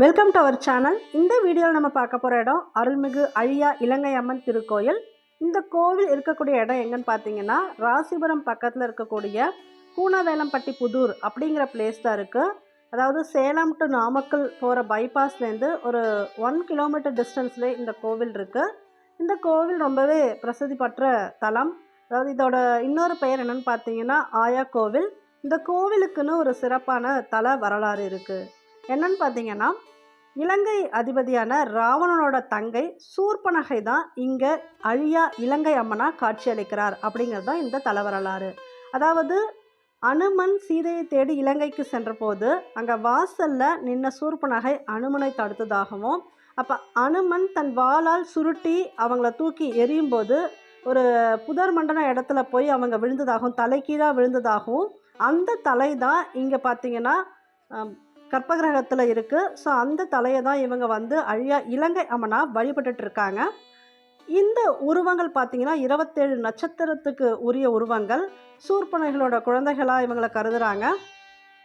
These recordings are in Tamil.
வெல்கம் டு அவர் சேனல் இந்த வீடியோவில் நம்ம பார்க்க போகிற இடம் அருள்மிகு அழியா இலங்கை அம்மன் திருக்கோயில். இந்த கோவில் இருக்கக்கூடிய இடம் எங்கன்னு பார்த்தீங்கன்னா ராசிபுரம் பக்கத்தில் இருக்கக்கூடிய கூணவேலம்பட்டி புதூர் அப்படிங்கிற பிளேஸ் தான் இருக்குது அதாவது சேலம் டு நாமக்கல் போகிற பைபாஸ்லேருந்து ஒரு ஒன் கிலோமீட்டர் டிஸ்டன்ஸ்லேயே இந்த கோவில் இருக்குது இந்த கோவில் ரொம்பவே பிரசித்தி பெற்ற தலம். அதாவது இதோட இன்னொரு பெயர் என்னன்னு பார்த்தீங்கன்னா ஆயா கோவில். இந்த கோவிலுக்குன்னு ஒரு சிறப்பான தல வரலாறு இருக்குது என்னன்னு பார்த்தீங்கன்னா இலங்கை அதிபதியான ராவணனோட தங்கை சூர்பனகை தான் இங்கே அழியா இலங்கை அம்மனாக காட்சியளிக்கிறார் அப்படிங்கிறது தான் இந்த தலைவரலாறு. அதாவது அனுமன் சீதையை தேடி இலங்கைக்கு சென்றபோது அங்கே வாசலில் நின்ன சூர்பனகை அனுமனை தடுத்ததாகவும் அப்போ அனுமன் தன் வாளால் சுருட்டி அவங்கள தூக்கி எரியும்போது ஒரு புதர் மண்டன இடத்துல போய் அவங்க விழுந்ததாகவும் தலைக்கீழாக விழுந்ததாகவும் அந்த தலை தான் இங்கே பார்த்தீங்கன்னா கற்பகிரகத்தில் இருக்குது ஸோ அந்த தலையை தான் இவங்க வந்து அழியா இலங்கை அம்மனா வழிபட்டுட்டு இருக்காங்க இந்த உருவங்கள் பார்த்தீங்கன்னா இருபத்தேழு நட்சத்திரத்துக்கு உரிய உருவங்கள். சூர்பனைகளோட குழந்தைகளாக இவங்களை கருதுகிறாங்க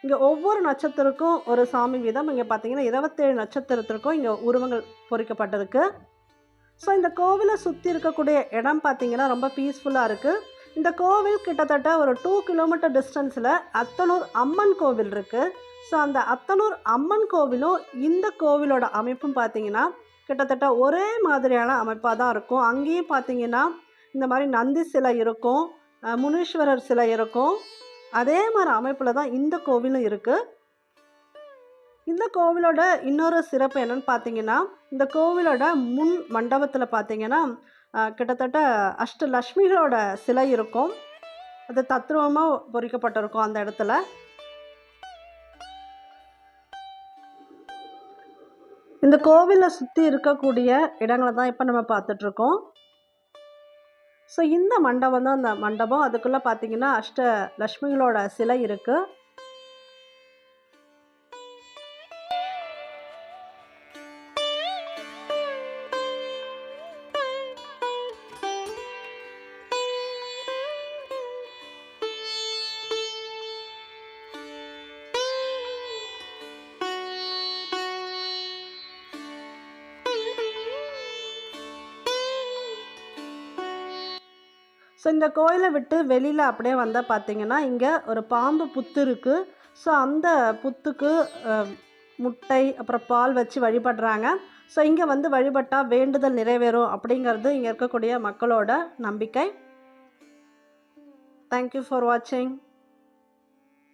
இங்கே ஒவ்வொரு நட்சத்திரக்கும் ஒரு சாமி வீதம். இங்கே பார்த்தீங்கன்னா இருபத்தேழு நட்சத்திரத்திற்கும் இங்கே உருவங்கள் பொறிக்கப்பட்டிருக்கு. ஸோ இந்த கோவிலை சுற்றி இருக்கக்கூடிய இடம் பார்த்தீங்கன்னா ரொம்ப பீஸ்ஃபுல்லாக இருக்குது இந்த கோவில் கிட்டத்தட்ட ஒரு டூ கிலோமீட்டர் டிஸ்டன்ஸில் அத்தனூர் அம்மன் கோவில் இருக்குது ஸோ அந்த அத்தனூர் அம்மன் கோவிலும் இந்த கோவிலோட அமைப்பும் பார்த்தீங்கன்னா கிட்டத்தட்ட ஒரே மாதிரியான அமைப்பாக தான் இருக்கும். அங்கேயும் பார்த்தீங்கன்னா இந்த மாதிரி நந்தி சிலை இருக்கும் முனீஸ்வரர் சிலை இருக்கும். அதே மாதிரி அமைப்பில் தான் இந்த கோவிலும் இருக்குது இந்த கோவிலோட இன்னொரு சிறப்பு என்னன்னு பார்த்தீங்கன்னா இந்த கோவிலோட முன் மண்டபத்தில் பார்த்தீங்கன்னா கிட்டத்தட்ட அஷ்ட லக்ஷ்மிகளோட சிலை இருக்கும். அது தத்ரூபமாக பொறிக்கப்பட்டிருக்கும் அந்த இடத்துல. இந்த கோவிலை சுற்றி இருக்கக்கூடிய இடங்களை தான் இப்போ நம்ம பார்த்துட்ருக்கோம். ஸோ இந்த மண்டபம் தான் அந்த மண்டபம். அதுக்குள்ளே பார்த்தீங்கன்னா அஷ்ட லக்ஷ்மிகளோட சிலை இருக்குது ஸோ இந்த கோயிலை விட்டு வெளியில் அப்படியே வந்தால் பார்த்தீங்கன்னா இங்கே ஒரு பாம்பு புத்து இருக்குது ஸோ அந்த புத்துக்கு முட்டை அப்புறம் பால் வச்சு வழிபடுறாங்க. ஸோ இங்கே வந்து வழிபட்டால் வேண்டுதல் நிறைவேறும் அப்படிங்கிறது இங்கே இருக்கக்கூடிய மக்களோட நம்பிக்கை. தேங்க்யூ ஃபார் வாட்சிங்